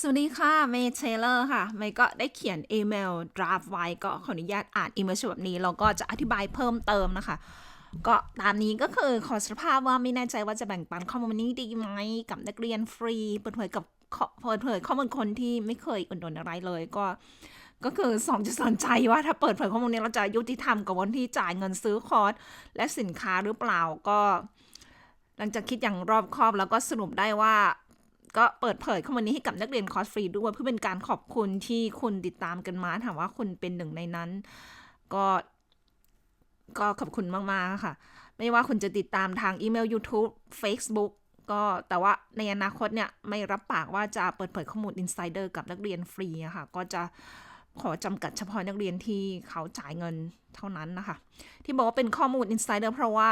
สวัสดีค่ะ เมย์เทเลอร์ค่ะ เมย์ก็ได้เขียนอีเมลดราฟไว้ก็ขออนุญาตอ่านอีเมลฉบับนี้แล้วก็จะอธิบายเพิ่มเติมนะคะ ก็ตามนี้ก็คือขอสารภาพว่าไม่แน่ใจว่าจะแบ่งปันข้อมูลนี้ดีไหมกับนักเรียนฟรีเปิดเผยกับเปิดเผยข้อมูลคนที่ไม่เคยอุดหนุนอะไรเลยก็ ก็คือสองจะสนใจว่าถ้าเปิดเผยข้อมูลนี้เราจะยุติธรรมกับวันที่จ่ายเงินซื้อคอร์สและสินค้าหรือเปล่าก็ หลังจากคิดอย่างรอบคอบแล้วก็สรุปได้ว่า ก็เปิดเผยข้อมูลนี้ให้กับนักเรียนคอร์สฟรีด้วยเพื่อเป็นการขอบคุณที่คุณติดตามกันมาถามว่าคุณเป็นหนึ่งในนั้น ก็ ก็ขอบคุณมากๆค่ะ ไม่ว่าคุณจะติดตามทางอีเมล YouTube Facebook ก็แต่ว่าในอนาคตเนี่ยไม่รับปากว่าจะเปิดเผยข้อมูล Insider กับนักเรียนฟรีอะค่ะ ก็จะขอจำกัดเฉพาะนักเรียนที่เขาจ่ายเงินเท่านั้นนะคะ ที่บอกว่าเป็นข้อมูล Insider เพราะว่า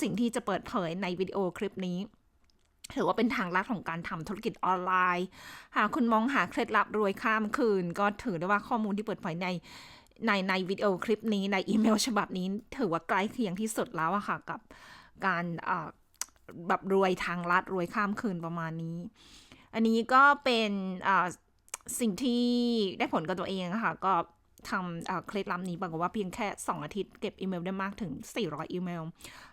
สิ่งที่จะเปิดเผยในวิดีโอคลิปนี้ ถือว่าเป็นทางลัดของการทำธุรกิจออนไลน์ หากคุณมองหาเคล็ดลับรวยข้ามคืน ก็ถือได้ว่าข้อมูลที่เปิดเผยในในในวิดีโอคลิปนี้ในอีเมลฉบับนี้ ถือว่าใกล้เคียงที่สุดแล้วอะค่ะ กับการแบบรวยทางลัดรวยข้ามคืนประมาณนี้ อันนี้ก็เป็นสิ่งที่ได้ผลกับตัวเองค่ะก็ ทำเคล็ดลับนี้ปรากว่าเพียงแค่ 2 อาทิตย์เก็บอีเมลได้มากถึง 400 อีเมล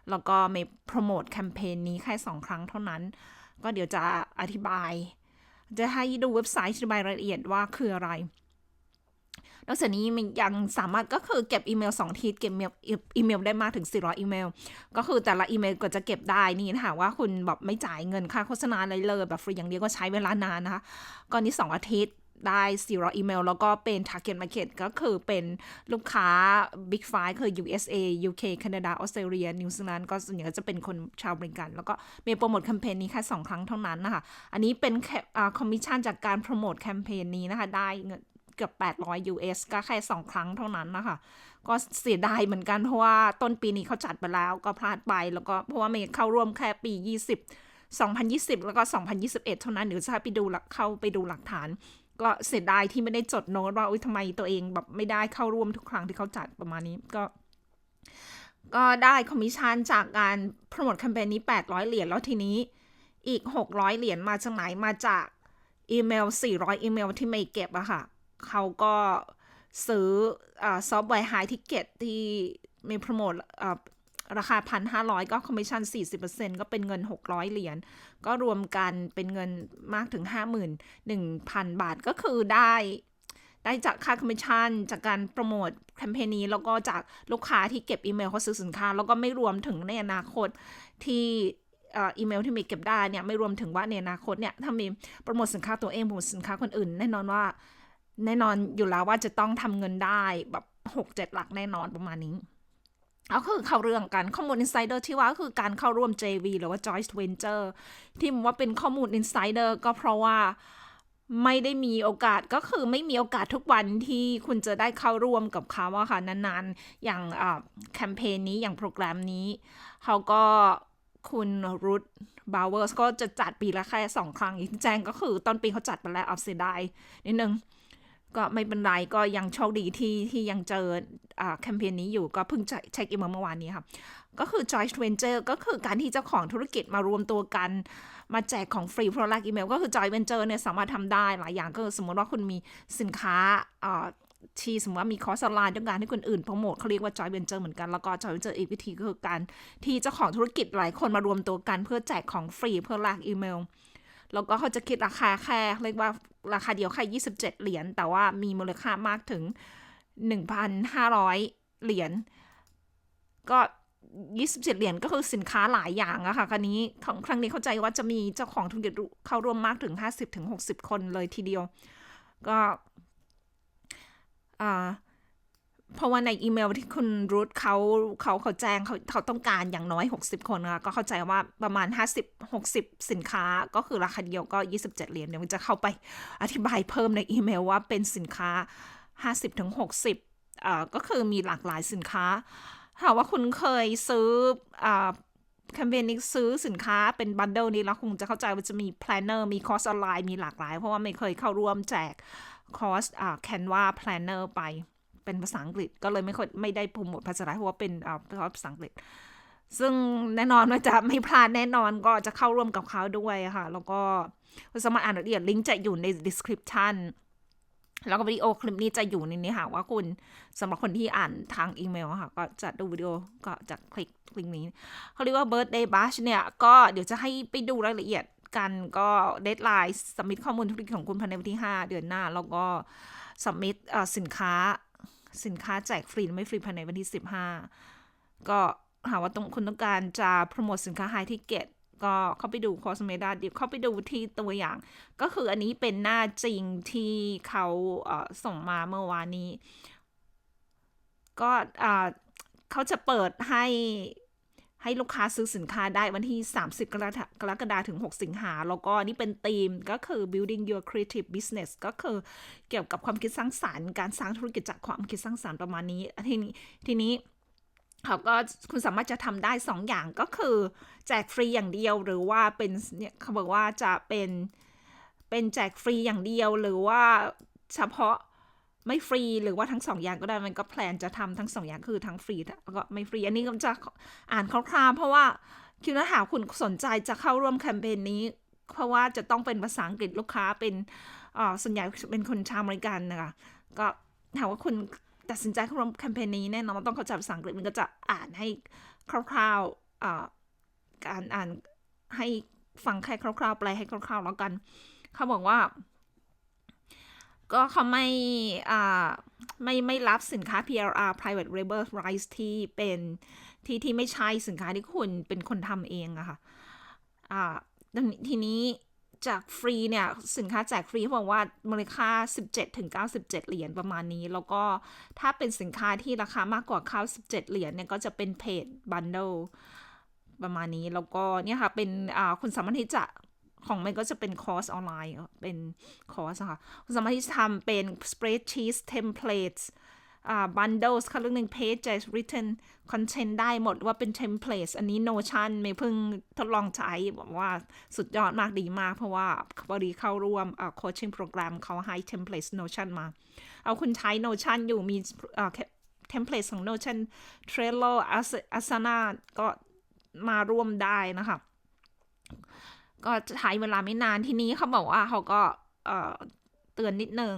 แล้วก็มีโปรโมทแคมเปญนี้แค่ 2 ครั้งเท่านั้น ก็เดี๋ยวจะอธิบาย จะให้ดูเว็บไซต์อธิบายรายละเอียดว่าคืออะไรนอกจากนี้มันยังสามารถก็คือเก็บอีเมล 2 ทีเก็บอีเมลอีเมลได้มากถึง 400 อีเมล ก็คือแต่ละอีเมลก็จะเก็บได้นี่นะคะว่าคุณแบบไม่จ่ายเงินค่าโฆษณาอะไรเลยแบบฟรีอย่างเดียวก็ใช้เวลานานนะคะก็นี่2อาทิตย์ ได้400อีเมล แล้วก็เป็น target market ก็คือเป็นลูกค้า big five คือ USA UK แคนาดาออสเตรเลียนิวซีแลนด์ก็ส่วนใหญ่ก็จะเป็นคนชาวบริกันแล้วก็มีโปรโมทแคมเปญนี้แค่2ครั้งเท่านั้นนะคะ อันนี้เป็นคอมมิชชั่นจากการโปรโมทแคมเปญนี้นะคะ ได้เงินเกือบ 800 US ก็แค่ 2 ครั้งเท่านั้นนะคะ ก็เสียดายเหมือนกัน เพราะว่าต้นปีนี้เขาจัดไปแล้วก็พลาดไป แล้วก็เพราะว่าเมย์เข้าร่วมแค่ปี 20 2020 แล้วก็ 2021 เท่านั้นเดี๋ยวจะไปดูเข้าไปดูหลักฐาน ก็เสียดายที่ไม่ได้จดโน้ตว่าอุ้ยทำไมตัวเองแบบไม่ได้เข้าร่วมทุกครั้งที่เขาจัดประมาณนี้ก็ก็ได้คอมมิชชั่นจากการโปรโมทแคมเปญนี้ 800 เหรียญแล้วทีนี้อีก 600 เหรียญมาจากไหนมาจากอีเมล 400 อีเมลที่ไม่เก็บอะค่ะ เขาก็ซื้อซอฟต์แวร์ไฮทิเก็ตที่มีโปรโมท ราคา 1,500 ก็คอมมิชชั่น 40%ก็เป็นเงิน 600 เหรียญ ก็รวมกันเป็นเงินมากถึง 51,000 บาทก็คือได้ได้จากค่าคอมมิชชั่น จากการโปรโมทแคมเปญนี้ แล้วก็จากลูกค้าที่เก็บอีเมลเขาซื้อสินค้า แล้วก็ไม่รวมถึงในอนาคตที่อีเมลที่มีเก็บได้เนี่ยไม่รวมถึงว่าในอนาคตเนี่ยถ้ามีโปรโมทสินค้าตัวเองโปรโมทสินค้าคนอื่น แน่นอนว่า แน่นอนอยู่แล้วว่าจะต้องทำเงินได้แบบ 6-7 หลักแน่นอนประมาณนี้ ก็คือเข้าเรื่องกันข้อมูล insider ที่ว่าก็คือการเข้าร่วม JV หรือว่า joint venture ที่ว่าเป็นข้อมูล insider ก็เพราะว่าไม่ได้มีโอกาสก็คือไม่มีโอกาสทุกวันที่คุณจะได้เข้าร่วมกับเขาอะค่ะนานๆ อย่างแคมเปญนี้อย่างโปรแกรมนี้ เขาก็คุณรูทบาวเวอร์สก็จะจัดปีละแค่สองครั้งอีกแจ้งก็คือต้นปีเขาจัดไปแล้วเอาเสียดายนิดนึง ก็ไม่เป็นไรก็ยังโชคดีที่ที่ยังเจอแคมเปญนี้อยู่ก็เพิ่งเช็คอีเมลเมื่อวานนี้ค่ะ ก็คือ joint venture ก็คือการที่เจ้าของธุรกิจมารวมตัวกันมาแจกของฟรีเพราะแลกอีเมลก็คือ joint venture เนี่ยสามารถทำได้หลายอย่างก็สมมติว่าคุณมีสินค้าอ่าที่สมมติว่ามีคอร์สออนไลน์ต้องการให้คนอื่นโปรโมทเขาเรียกว่า joint venture เหมือนกัน แล้วก็ joint venture อีกวิธีก็คือการที่เจ้าของธุรกิจหลายคนมารวมตัวกันเพื่อแจกของฟรีเพื่อแลกอีเมล แล้วก็เขาจะคิดราคาแค่เรียกว่าราคาเดียวแค่27 เหรียญ แต่ว่ามีมูลค่ามากถึง 1,500 เหรียญ ก็27 เหรียญก็คือสินค้าหลายอย่างอะค่ะ ครั้นี้ของครั้งนี้เข้าใจว่าจะมีเจ้าของธุรกิจเข้าร่วมมากถึง 50-60 คนเลยทีเดียว ก็อ่า เพราะว่าในอีเมลที่คุณรูทเขาเขาเขาแจ้งเขาเขาต้องการอย่างน้อย 60 คนค่ะก็เข้าใจว่าประมาณ 50 60 สินค้าก็คือราคาเดียวก็ 27 เหรียญเดี๋ยวจะเข้าไปอธิบายเพิ่มในอีเมลว่าเป็นสินค้า 50ถึง60อ่าก็คือมีหลากหลายสินค้าถ้าว่าคุณเคยซื้ออ่าแคมเปญนี้ซื้อสินค้าเป็นบันเดิลนี้แล้วคงจะเข้าใจว่าจะมีแพลนเนอร์มีคอร์สออนไลน์มีหลากหลาย เพราะว่าไม่เคยเข้าร่วมแจกคอร์สอ่าแคนวาแพลนเนอร์ไป เป็นภาษาอังกฤษ ก็เลยไม่ค่อยไม่ได้โปรโมทภาษาไทยเพราะว่าเป็นอ่าภาษาอังกฤษ ซึ่งแน่นอนว่าจะไม่พลาดแน่นอนก็จะเข้าร่วมกับเขาด้วยค่ะ แล้วก็สามารถอ่านรายละเอียดลิงก์จะอยู่ใน description แล้วก็วิดีโอคลิปนี้จะอยู่ในนี้ค่ะว่าคุณสำหรับคนที่อ่านทางอีเมลค่ะก็จะดูวิดีโอก็จะคลิกลิงก์นี้เขาเรียกว่า birthday bash เนี่ยก็เดี๋ยวจะให้ไปดูรายละเอียดกันก็เดทไลน์สมิธข้อมูลธุรกิจของคุณภายในวันที่ 5 เดือนหน้า แล้วก็สมิธสินค้า สินค้าแจกฟรีไม่ฟรีภายในวันที่ 15 ก็หาว่าต้องคุณต้องการจะโปรโมทสินค้าไฮที่เก็ตก็เข้าไปดูคอสเมดาเดี๋ยวเข้าไปดูที่ตัวอย่าง ก็คืออันนี้เป็นหน้าจริงที่เขาเส่งมาเมื่อวานนี้ ก็เขาจะเปิดให้ ให้ลูกค้าซื้อสินค้าได้วันที่ 30 กรกฎาคมถึง 6 สิงหา แล้วก็นี่เป็นธีมก็คือ building your creative business ก็คือเกี่ยวกับความคิดสร้างสารรค์ การสร้างธุรกิจจากความคิดสร้างสารรค์ประมาณนี้ ทีนี้ทีนี้เขาก็คุณสามารถจะทำได้ 2 อย่างก็คือ แจกฟรีอย่างเดียวหรือว่าเป็นเนี่ยเขาบอกว่าจะเป็นเป็นแจกฟรีอย่างเดียวหรือว่าเฉพาะ ไม่ฟรีหรือว่าทั้งสองอย่างก็ได้มันก็แพลนจะทำทั้งสองอย่างคือทั้งฟรีแล้วก็ไม่ฟรีอันนี้ก็จะอ่านคร่าวๆเพราะว่าคิดว่าหากคุณสนใจจะเข้าร่วมแคมเปญนี้ เพราะว่าจะต้องเป็นภาษาอังกฤษลูกค้าเป็นอ่าส่วนใหญ่เป็นคนชาวอเมริกันนะคะก็หากว่าคุณตัดสินใจเข้าร่วมแคมเปญนี้แน่นอนต้องเข้าใจภาษาอังกฤษมันก็จะอ่านให้คร่าวๆอ่าการอ่านให้ฟังแค่คร่าวๆแปลให้คร่าวๆแล้วกัน เขาบอกว่า ก็เขาไม่อ่าไม่ไม่รับสินค้า PLR private label rights ที่เป็นที่ที่ไม่ใช่สินค้าที่คุณเป็นคนทำเองอะค่ะอ่าทีนี้จากฟรีเนี่ย สินค้าแจกฟรีเขาบอกว่ามูลค่า 17ถึง97 เหรียญประมาณนี้ แล้วก็ถ้าเป็นสินค้าที่ราคามากกว่า97เหรียญเนี่ย ก็จะเป็นเพจบันเดลประมาณนี้ แล้วก็เนี่ยค่ะ เป็นคุณสามารถที่จะ ของมันก็จะเป็นคอร์สออนไลน์เป็นคอร์สค่ะ สามารถที่จะทำเป็น spreadsheet templates อ่า bundles ค่ะเรื่องหนึ่ง pages written content ได้หมดว่าเป็น templates อันนี้ Notion ไม่เพิ่งทดลองใช้บอกว่าสุดยอดมากดีมาก เพราะว่าบริเข้าร่วมอ่า coaching program เขาให้ templates Notion มา เอาคุณใช้ Notion อยู่มีอ่า template ของ Notion Trello Asana ก็มาร่วมได้นะคะ ก็จะใช้เวลาไม่นานทีนี้เขาบอกว่าเขาก็เตือนนิดนึง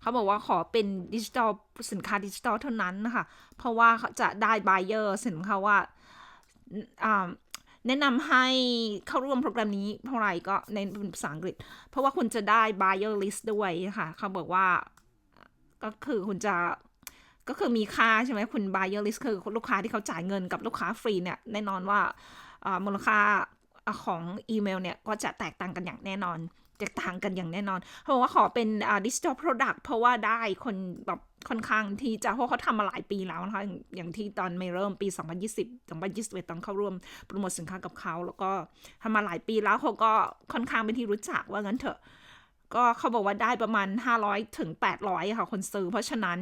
เขาบอกว่าขอเป็นดิจิทัลสินค้าดิจิทัลเท่านั้นนะคะเพราะว่าจะได้บายเออร์สินค้าว่าแนะนำให้เข้าร่วมโปรแกรมนี้เท่าไหร่ก็ในภาษาอังกฤษ เพราะว่าคุณจะได้ buyer list ด้วยค่ะ เขาบอกว่าก็คือคุณจะก็คือมีค่าใช่ไหมคุณ buyer list คือลูกค้าที่เขาจ่ายเงินกับลูกค้าฟรีเนี่ย แน่นอนว่ามูลค่า ของอีเมลเนี่ยก็จะแตกต่างกันอย่างแน่นอนแตกต่างกันอย่างแน่นอนเพราะว่าขอเป็นดิจิทัลโปรดักต์เพราะว่าได้คนแบบค่อนข้างที่จะเพราะเขาทำมาหลายปีแล้วนะคะอย่างที่ตอนไม่เริ่มปี 2020 2021 ตอนเข้าร่วมโปรโมทสินค้ากับเขา แล้วก็ทำมาหลายปีแล้วเขาก็ค่อนข้างเป็นที่รู้จักว่างั้นเถอะ ก็เขาบอกว่าได้ประมาณ 500 ถึง 800 ค่ะ คนซื้อ เพราะฉะนั้น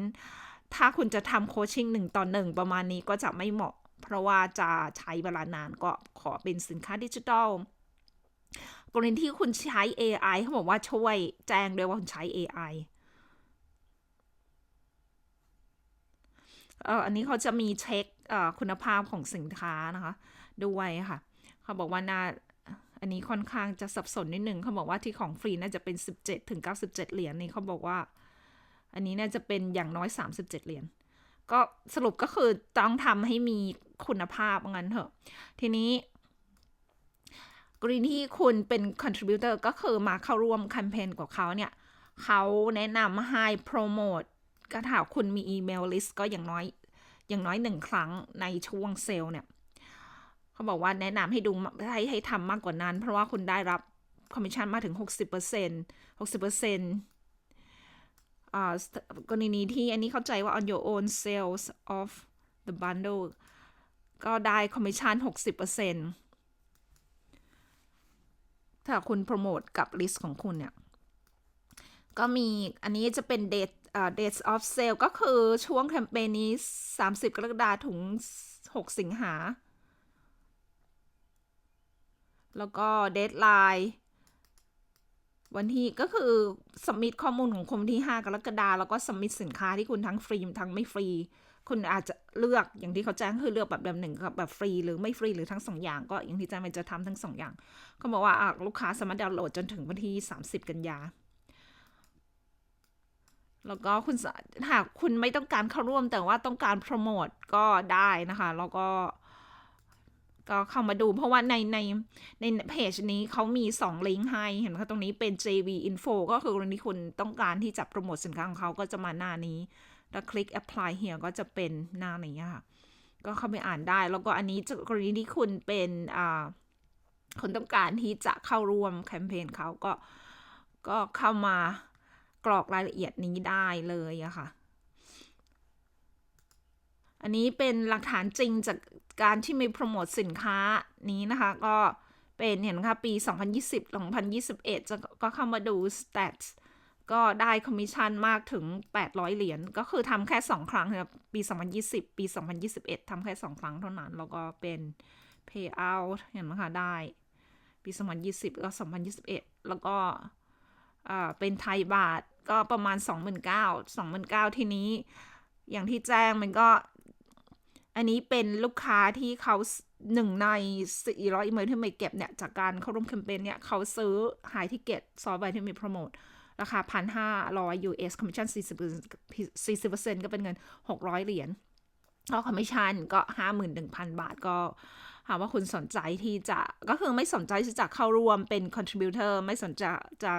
ถ้าคุณจะทำโคชชิ่งหนึ่งต่อหนึ่งประมาณนี้ก็จะไม่เหมาะ เพราะว่าจะใช้เวลานานก็ขอเป็นสินค้าดิจิทัลกรณีที่คุณใช้ AI เขาบอกว่าช่วยแจ้งด้วยว่าคุณใช้ AI เอออันนี้เขาจะมีเช็คคุณภาพของสินค้านะคะด้วยค่ะ เขาบอกว่าน่าอันนี้ค่อนข้างจะสับสนนิดนึงเขาบอกว่าที่ของฟรีน่าจะเป็น 17ถึง97 เหรียญนี่เขาบอกว่า อันนี้น่าจะเป็นอย่างน้อย 37 เหรียญก็สรุปก็คือต้องทำให้มี คุณภาพงั้นเถอะ ทีนี้กรณีที่คุณเป็น contributor ก็คือมาเข้าร่วมแคมเปญกับเขาเนี่ย เขาแนะนำให้โปรโมทก็ถ้าคุณมีอีเมลลิสต์ก็อย่างน้อยอย่างน้อยหนึ่งครั้งในช่วงเซลล์เนี่ย เขาบอกว่าแนะนำให้ดูให้ให้ทำมากกว่านั้น เพราะว่าคุณได้รับคอมมิชชั่นมาถึง 60% 60%กรณีที่อันนี้เข้าใจว่า on your own sales of the bundle ก็ได้คอมมิชชั่น 60%ถ้าคุณโปรโมทกับลิสต์ของคุณเนี่ย ก็มีอันนี้จะเป็น date uh, dates of sale ก็คือช่วงแคมเปญนี้ 30 กรกฎาคมถึง 6 สิงหา แล้วก็ deadline วันที่ก็คือสมิธข้อมูลของคุณที่ 5 กรกฎาแล้วก็สมิธสินค้าที่คุณทั้งฟรีทั้งไม่ฟรี คุณอาจจะเลือกอย่างที่เขาแจ้งคือเลือกแบบแบบหนึ่งกับแบบฟรีหรือไม่ฟรีหรือทั้งสองอย่างก็อย่างที่แจ้งมันจะทำทั้งสองอย่างเขาบอกว่าลูกค้าสามารถดาวน์โหลดจนถึงวันที่ 30 กันยาแล้วก็คุณหากคุณไม่ต้องการเข้าร่วมแต่ว่าต้องการโปรโมทก็ได้นะคะ แล้วก็ ก็เข้ามาดูเพราะว่าในในในเพจนี้เขามี 2 ลิงก์ให้เห็นไหมคะตรงนี้เป็น JV Info ก็คือกรณีคุณต้องการที่จะโปรโมทสินค้าของเขาก็จะมาหน้านี้ แล้วคลิก apply here ก็จะเป็นหน้านี้ค่ะ ก็เข้าไปอ่านได้ แล้วก็อันนี้จะกรณีที่คุณเป็นคนต้องการที่จะเข้าร่วมแคมเปญเขาก็ก็เข้ามากรอกรายละเอียดนี้ได้เลยอะค่ะ อันนี้เป็นหลักฐานจริงจากการที่มีโปรโมทสินค้านี้นะคะ ก็เป็นเห็นไหมคะปี 2020 2021 จะก็เข้ามาดู stats ก็ได้คอมมิชชั่นมากถึง 800 เหรียญ ก็คือทำแค่ 2 ครั้งนะครับปี 2020 ปี 2021 ทำแค่ 2 ครั้งเท่านั้น แล้วก็เป็น payout เห็นไหมคะได้ ปี 2020แล้ว2021 แล้วก็อ่าเป็นไทยบาทก็ประมาณ 29,000 29,000 ทีนี้ อย่างที่แจ้งมันก็ อันนี้เป็นลูกค้าที่เขาหนึ่งใน 400อีเมลที่ไม่เก็บเนี่ย จากการเข้าร่วมแคมเปญเนี่ย เขาซื้อ High Ticket ซอฟต์แวร์ที่มีโปรโมท ราคา 1,500 US Commission 40% 40%ก็เป็นเงิน 600 เหรียญก็คอมมิชชั่นก็ 51,000 บาทก็หาว่าคุณสนใจที่จะก็คือไม่สนใจที่จะเข้าร่วมเป็น contributor ไม่สนใจจะ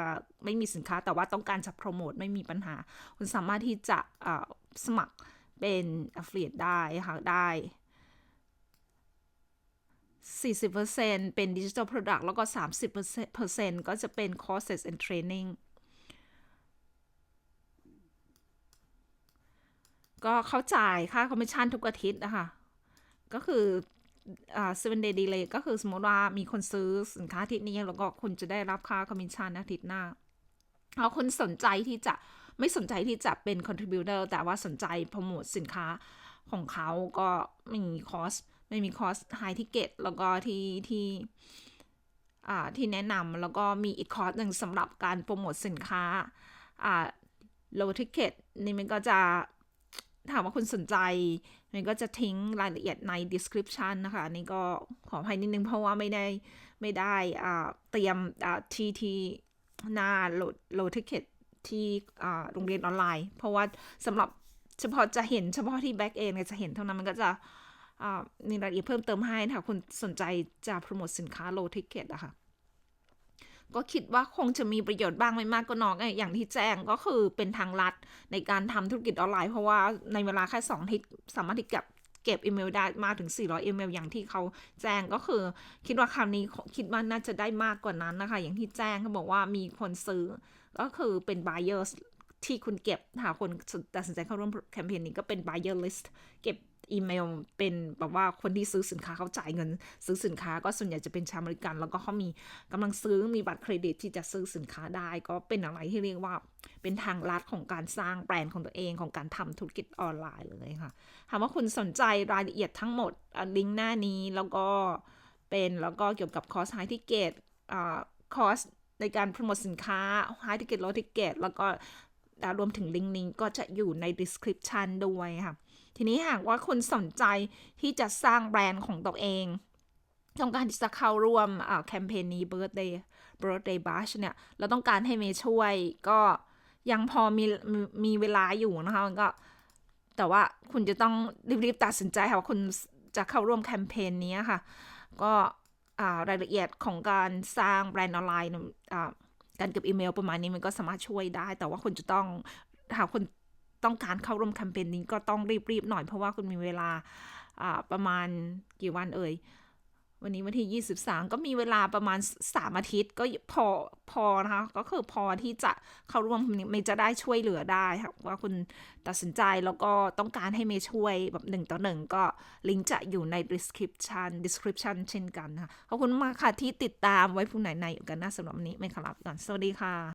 ไม่มีสินค้าแต่ว่าต้องการจะโปรโมทไม่มีปัญหา คุณสามารถที่จะสมัครเป็น affiliate ได้ค่ะได้40%เป็น digital product แล้วก็ 30%ก็จะเป็น courses and training ก็เขาจ่ายค่าคอมมิชชั่นทุกอาทิตย์นะคะ ก็คืออ่า seven day delay ก็คือสมมติว่ามีคนซื้อสินค้าอาทิตย์นี้ แล้วก็คุณจะได้รับค่าคอมมิชชั่นอาทิตย์หน้าเอาคุณสนใจที่จะไม่สนใจที่จะเป็น contributor แต่ว่าสนใจโปรโมทสินค้าของเขาก็ไม่มีคอสไม่มีคอส high ticket แล้วก็ที่ที่อ่าที่แนะนำแล้วก็มีอีกคอร์สหนึ่งสำหรับการโปรโมทสินค้าอ่า low ticket นี่มันก็จะ ถามว่าคุณสนใจมันก็จะทิ้งรายละเอียดใน description นะคะอันนี้ก็ขออภัยนิดนึงเพราะว่าไม่ได้ไม่ได้อ่าเตรียมอ่าทีทีหน้า low low ticket ที่อ่าโรงเรียนออนไลน์ เพราะว่าสำหรับเฉพาะจะเห็นเฉพาะที่ back end เนี่ยจะเห็นเท่านั้นมันก็จะอ่ามีรายละเอียดเพิ่มเติมให้ถ้าคุณสนใจจะโปรโมทสินค้า low ticket อะค่ะ ก็คิดว่าคงจะมีประโยชน์บ้างไม่มากก็น้อยอย่างที่แจ้งก็คือเป็นทางลัดในการทำธุรกิจออนไลน์ เพราะว่าในเวลาแค่2อาทิตย์สามารถที่จะเก็บอีเมลได้มากถึง 400อีเมลอย่างที่เขาแจ้งก็คือ คิดว่าคราวนี้คิดว่าน่าจะได้มากกว่านั้นนะคะ อย่างที่แจ้งเขาบอกว่ามีคนซื้อ ก็คือเป็น buyers ที่คุณเก็บหาคนตัดสินใจเข้าร่วมแคมเปญนี้ก็เป็น buyer list เก็บ อีเมลเป็นแบบว่าคนที่ซื้อสินค้าเขาจ่ายเงิน ซื้อสินค้าก็ส่วนใหญ่จะเป็นชาวอเมริกัน แล้วก็เขามีกำลังซื้อมีบัตรเครดิตที่จะซื้อสินค้าได้ ก็เป็นอะไรที่เรียกว่าเป็นทางลัดของการสร้างแบรนด์ของตัวเองของการทำธุรกิจออนไลน์เลยค่ะถามว่าคุณสนใจรายละเอียดทั้งหมดลิงก์หน้านี้แล้วก็เป็นแล้วก็เกี่ยวกับคอร์สไฮทิเกตคอร์สในการโปรโมทสินค้า High Ticket Low Ticket แล้วก็รวมถึงลิงก์นี้ก็จะอยู่ใน description ด้วยค่ะ ทีนี้หากว่าคุณสนใจที่จะสร้างแบรนด์ของตัวเองต้องการที่จะเข้าร่วมแคมเปญนี้ birthday birthday bash เนี่ย เราต้องการให้เมย์ช่วยก็ยังพอมีมีเวลาอยู่นะคะมันก็ แต่ว่าคุณจะต้องรีบๆตัดสินใจค่ะว่าคุณจะเข้าร่วมแคมเปญนี้ค่ะ ก็รายละเอียดของการสร้างแบรนด์ออนไลน์การเก็บอีเมลประมาณนี้มันก็สามารถช่วยได้ แต่ว่าคุณจะต้องหากคุณ ต้องการเข้าร่วมแคมเปญนี้ก็ต้องรีบๆหน่อยเพราะว่าคุณมีเวลาประมาณกี่วันเอ่ยวันนี้วันที่ 23 ก็มีเวลาประมาณ 3 อาทิตย์ก็พอพอนะคะ ก็คือพอที่จะเข้าร่วมไม่จะได้ช่วยเหลือได้ค่ะว่าคุณตัดสินใจแล้วก็ต้องการให้เมย์ช่วยแบบหนึ่งต่อหนึ่งก็ลิงก์จะอยู่ใน description description เช่นกันค่ะขอบคุณมากค่ะที่ติดตามไว้ผู้ไหนในกันนะสำหรับวันนี้ไม่ขลับก่อน สวัสดีค่ะ